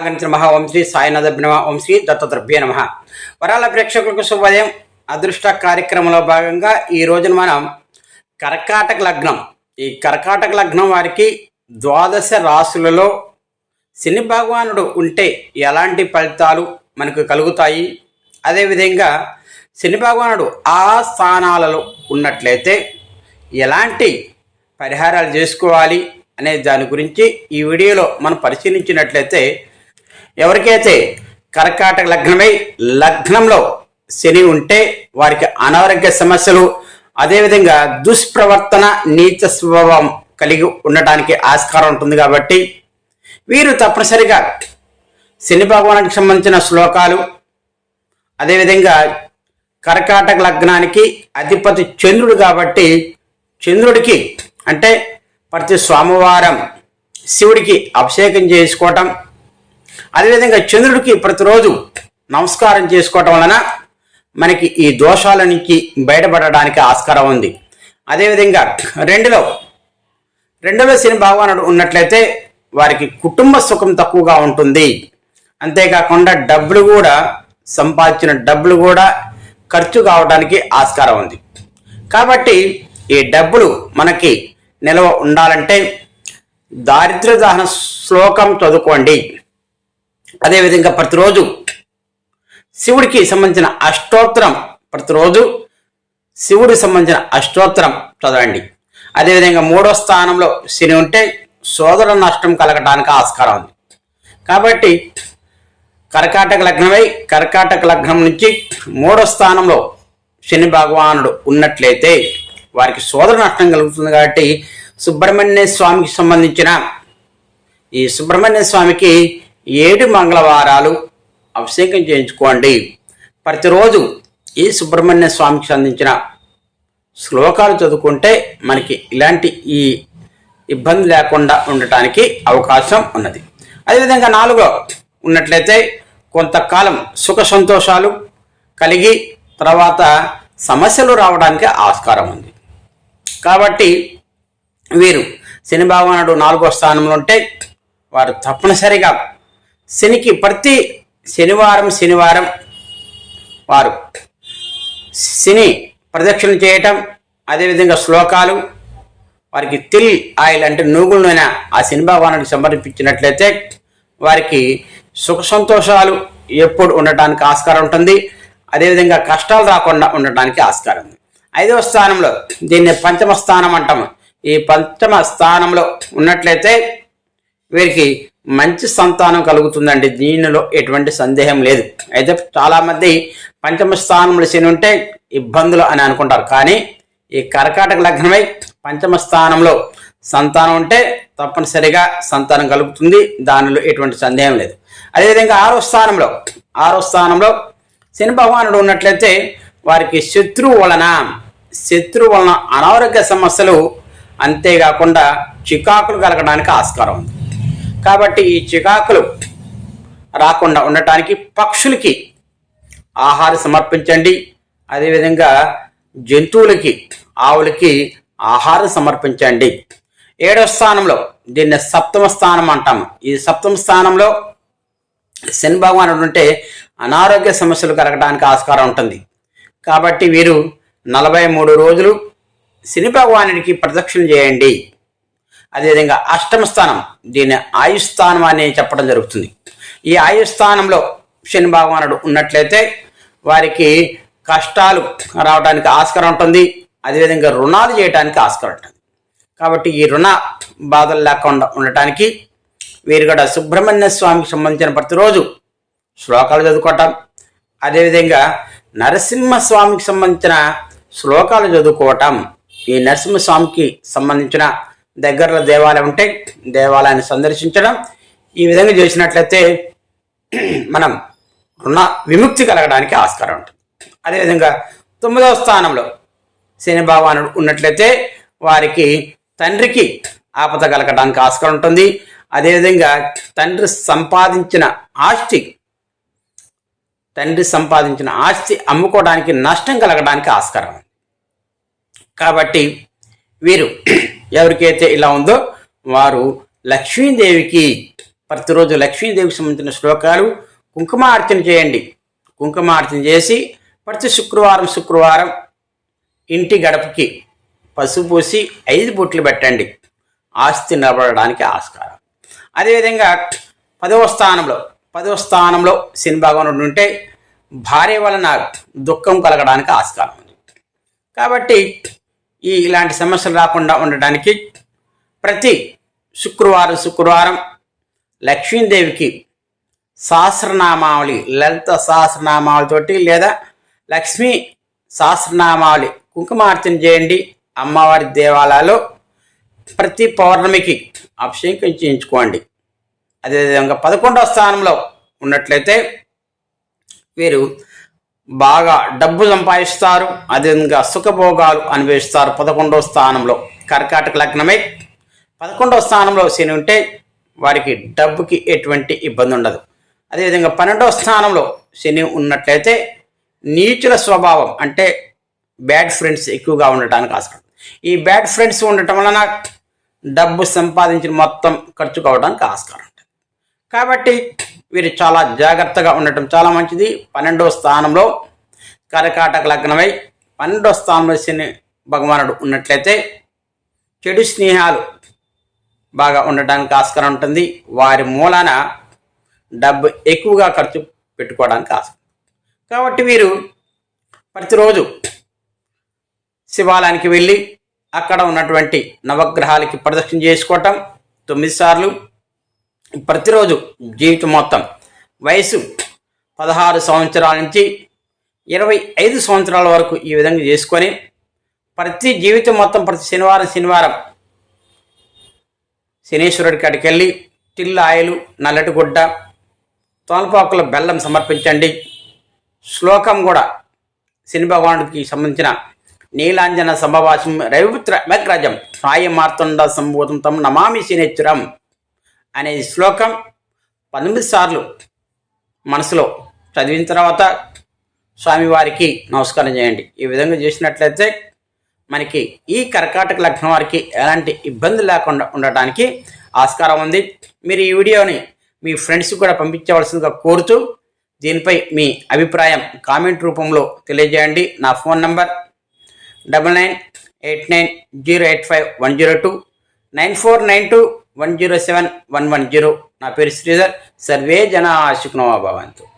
ఆగంత్రి మహా ఓం శ్రీ సాయినాథ నమ ఓం శ్రీ దత్తద్రభ్య నమ. వరాల ప్రేక్షకులకు శుభోదయం. అదృష్ట కార్యక్రమంలో భాగంగా ఈ రోజున మనం కర్కాటక లగ్నం. ఈ కర్కాటక లగ్నం వారికి ద్వాదశ రాశులలో శని భగవానుడు ఉంటే ఎలాంటి ఫలితాలు మనకు కలుగుతాయి? అదేవిధంగా శని భగవానుడు ఆ స్థానాలలో ఉన్నట్లయితే ఎలాంటి పరిహారాలు చేసుకోవాలి అనే దాని గురించి ఈ వీడియోలో మనం పరిశీలించినట్లయితే ఎవరికైతే కర్కాటక లగ్నమై లగ్నంలో శని ఉంటే వారికి అనారోగ్య సమస్యలు అదేవిధంగా దుష్ప్రవర్తన నీచ స్వభావం కలిగి ఉండటానికి ఆస్కారం ఉంటుంది కాబట్టి వీరు తప్పనిసరిగా శని భగవానికి సంబంధించిన శ్లోకాలు అదేవిధంగా కర్కాటక లగ్నానికి అధిపతి చంద్రుడు కాబట్టి చంద్రుడికి అంటే ప్రతి సోమవారం శివుడికి అభిషేకం చేసుకోవటం అదేవిధంగా చంద్రుడికి ప్రతిరోజు నమస్కారం చేసుకోవటం వలన మనకి ఈ దోషాల నుంచి బయటపడడానికి ఆస్కారం ఉంది. అదేవిధంగా రెండులో రెండవ శని భగవానుడు ఉన్నట్లయితే వారికి కుటుంబ సుఖం తక్కువగా ఉంటుంది. అంతేకాకుండా డబ్బులు కూడా సంపాదించిన డబ్బులు కూడా ఖర్చు కావడానికి ఆస్కారం ఉంది. కాబట్టి ఈ డబ్బులు మనకి నిల్వ ఉండాలంటే దారిద్ర్య దహన శ్లోకం చదువుకోండి. అదేవిధంగా ప్రతిరోజు శివుడికి సంబంధించిన అష్టోత్తరం ప్రతిరోజు శివుడికి సంబంధించిన అష్టోత్తరం చదవండి. అదేవిధంగా మూడో స్థానంలో శని ఉంటే సోదర నష్టం కలగటానికి ఆస్కారం ఉంది. కాబట్టి కర్కాటక లగ్నమై కర్కాటక లగ్నం నుంచి మూడో స్థానంలో శని భగవానుడు ఉన్నట్లయితే వారికి సోదర నష్టం కలుగుతుంది కాబట్టి సుబ్రహ్మణ్య స్వామికి సంబంధించిన ఈ సుబ్రహ్మణ్య స్వామికి ఏడు మంగళవారాలు అభిషేకం చేయించుకోండి. ప్రతిరోజు ఈ సుబ్రహ్మణ్య స్వామికి సంధించిన శ్లోకాలు చదువుకుంటే మనకి ఇలాంటి ఈ ఇబ్బంది లేకుండా ఉండటానికి అవకాశం ఉన్నది. అదేవిధంగా నాలుగో ఉన్నట్లయితే కొంతకాలం సుఖ సంతోషాలు కలిగి తర్వాత సమస్యలు రావడానికి ఆస్కారం ఉంది. కాబట్టి వీరు శని భగవానుడు నాలుగో స్థానంలో ఉంటే వారు తప్పనిసరిగా శనికి ప్రతి శనివారం శనివారం వారు శని ప్రదక్షిణ చేయటం అదేవిధంగా శ్లోకాలు వారికి తిల్ ఆయిల్ అంటే నూగుల నూనె ఆ శని భగవానుడికి సమర్పించినట్లయితే వారికి సుఖ సంతోషాలు ఎప్పుడు ఉండటానికి ఆస్కారం ఉంటుంది. అదేవిధంగా కష్టాలు రాకుండా ఉండటానికి ఆస్కారం ఉంది. ఐదవ స్థానంలో దీన్ని పంచమ స్థానం అంటాము. ఈ పంచమ స్థానంలో ఉన్నట్లయితే వీరికి మంచి సంతానం కలుగుతుందండి. దీనిలో ఎటువంటి సందేహం లేదు. అయితే చాలామంది పంచమ స్థానంలో శని ఉంటే ఇబ్బందులు అని అనుకుంటారు. కానీ ఈ కర్కాటక లగ్నమై పంచమ స్థానంలో సంతానం ఉంటే తప్పనిసరిగా సంతానం కలుగుతుంది. దానిలో ఎటువంటి సందేహం లేదు. అదేవిధంగా ఆరో స్థానంలో ఆరో స్థానంలో శని భగవానుడు ఉన్నట్లయితే వారికి శత్రువు వలన శత్రువు వలన అనారోగ్య సమస్యలు అంతేకాకుండా చికాకులు కలగడానికి ఆస్కారం ఉంది. కాబట్టి ఈ చికాకులు రాకుండా ఉండటానికి పక్షులకి ఆహారం సమర్పించండి. అదేవిధంగా జంతువులకి ఆవులకి ఆహారం సమర్పించండి. ఏడవ స్థానంలో దీన్ని సప్తమ స్థానం అంటాము. ఈ సప్తమ స్థానంలో శని భగవానుడు ఉంటే అనారోగ్య సమస్యలు కలగడానికి ఆస్కారం ఉంటుంది. కాబట్టి వీరు నలభై మూడు రోజులు శని భగవానుడికి ప్రదక్షిణ చేయండి. అదేవిధంగా అష్టమ స్థానం దీన్ని ఆయుస్థానం అని చెప్పడం జరుగుతుంది. ఈ ఆయుస్థానంలో శని భగవానుడు ఉన్నట్లయితే వారికి కష్టాలు రావడానికి ఆస్కారం ఉంటుంది. అదేవిధంగా రుణాలు చేయడానికి ఆస్కారం ఉంటుంది. కాబట్టి ఈ రుణ బాధలు లేకుండా ఉండటానికి వీరు కూడా సుబ్రహ్మణ్య స్వామికి సంబంధించిన ప్రతిరోజు శ్లోకాలు చదువుకోవటం. అదేవిధంగా నరసింహస్వామికి సంబంధించిన శ్లోకాలు చదువుకోవటం. ఈ నరసింహస్వామికి సంబంధించిన దగ్గరలో దేవాలయం ఉంటే దేవాలయాన్ని సందర్శించడం. ఈ విధంగా చేసినట్లయితే మనం రుణ విముక్తి కలగడానికి ఆస్కారం ఉంటుంది. అదేవిధంగా తొమ్మిదవ స్థానంలో శని భగవానుడు ఉన్నట్లయితే వారికి తండ్రికి ఆపద కలగడానికి ఆస్కారం ఉంటుంది. అదేవిధంగా తండ్రి సంపాదించిన ఆస్తి తండ్రి సంపాదించిన ఆస్తి అమ్ముకోవడానికి నష్టం కలగడానికి ఆస్కారం కాబట్టి వీరు ఎవరికైతే ఇలా ఉందో వారు లక్ష్మీదేవికి ప్రతిరోజు లక్ష్మీదేవికి సంబంధించిన శ్లోకాలు కుంకుమార్చన చేయండి. కుంకుమార్చన చేసి ప్రతి శుక్రవారం శుక్రవారం ఇంటి గడపకి పసుపు పూసి ఐదు బొట్లు పెట్టండి. ఆస్తి నిలబడడానికి ఆస్కారం. అదేవిధంగా పదవ స్థానంలో పదవ స్థానంలో శని భగవానుడు ఉంటే భార్య వలన దుఃఖం కలగడానికి ఆస్కారం ఉంది. కాబట్టి ఈ ఇలాంటి సమస్యలు రాకుండా ఉండడానికి ప్రతి శుక్రవారం శుక్రవారం లక్ష్మీదేవికి సహస్రనామావళి లలిత సహస్రనామావళితోటి లేదా లక్ష్మీ సహస్రనామావళి కుంకుమార్చన చేయండి. అమ్మవారి దేవాలయాల్లో ప్రతి పౌర్ణమికి అభిషేకం చేయించుకోండి. అదేవిధంగా పదకొండవ స్థానంలో ఉన్నట్లయితే వీరు బాగా డబ్బు సంపాదిస్తారు అదేవిధంగా సుఖభోగాలు అన్వేషిస్తారు పదకొండవ స్థానంలో కర్కాటక లగ్నమే. పదకొండవ స్థానంలో శని ఉంటే వారికి డబ్బుకి ఎటువంటి ఇబ్బంది ఉండదు. అదేవిధంగా పన్నెండవ స్థానంలో శని ఉన్నట్లయితే నీచుల స్వభావం అంటే బ్యాడ్ ఫ్రెండ్స్ ఎక్కువగా ఉండటానికి ఆస్కారం. ఈ బ్యాడ్ ఫ్రెండ్స్ ఉండటం వలన డబ్బు సంపాదించిన మొత్తం ఖర్చు కావడానికి ఆస్కారం ఉంటుంది. కాబట్టి వీరు చాలా జాగ్రత్తగా ఉండటం చాలా మంచిది. పన్నెండవ స్థానంలో కరకాటక లగ్నమై పన్నెండవ స్థానంలో శని భగవానుడు ఉన్నట్లయితే చెడు స్నేహాలు బాగా ఉండటానికి ఆస్కారం ఉంటుంది. వారి మూలాన డబ్బు ఎక్కువగా ఖర్చు పెట్టుకోవడానికి ఆస్కారం కాబట్టి వీరు ప్రతిరోజు శివాలయానికి వెళ్ళి అక్కడ ఉన్నటువంటి నవగ్రహాలకి ప్రదక్షిణ చేసుకోవటం తొమ్మిది సార్లు ప్రతిరోజు జీవితం మొత్తం వయసు పదహారు సంవత్సరాల నుంచి ఇరవై ఐదు సంవత్సరాల వరకు ఈ విధంగా చేసుకొని ప్రతి జీవితం మొత్తం ప్రతి శనివారం శనివారం శనీశ్వరుడి కాడికి వెళ్ళి టిల్ ఆయిలు నల్లటి గుడ్డ తోలపాకుల బెల్లం సమర్పించండి. శ్లోకం కూడా శని భగవానుడికి సంబంధించిన నీలాంజన సంభవాసం రవిపుత్ర మెగ్రజం సాయ మార్తండ సంబోధం తమ నమామి శనేశ్వరం. అనే శ్లోకం పంతొమ్మిది సార్లు మనసులో చదివిన తర్వాత స్వామివారికి నమస్కారం చేయండి. ఈ విధంగా చేసినట్లయితే మనకి ఈ కర్కాటక లగ్నం వారికి ఎలాంటి ఇబ్బంది లేకుండా ఉండటానికి ఆస్కారం ఉంది. మీరు ఈ వీడియోని మీ ఫ్రెండ్స్ కూడా పంపించవలసిందిగా కోరుతూ దీనిపై మీ అభిప్రాయం కామెంట్ రూపంలో తెలియజేయండి. నా phone number double nine eight nine zero eight five one zero two nine four nine two one zero seven one one zero. నా పేరు శ్రీధర్. సర్వే జన ఆశుకునవా భవంతు.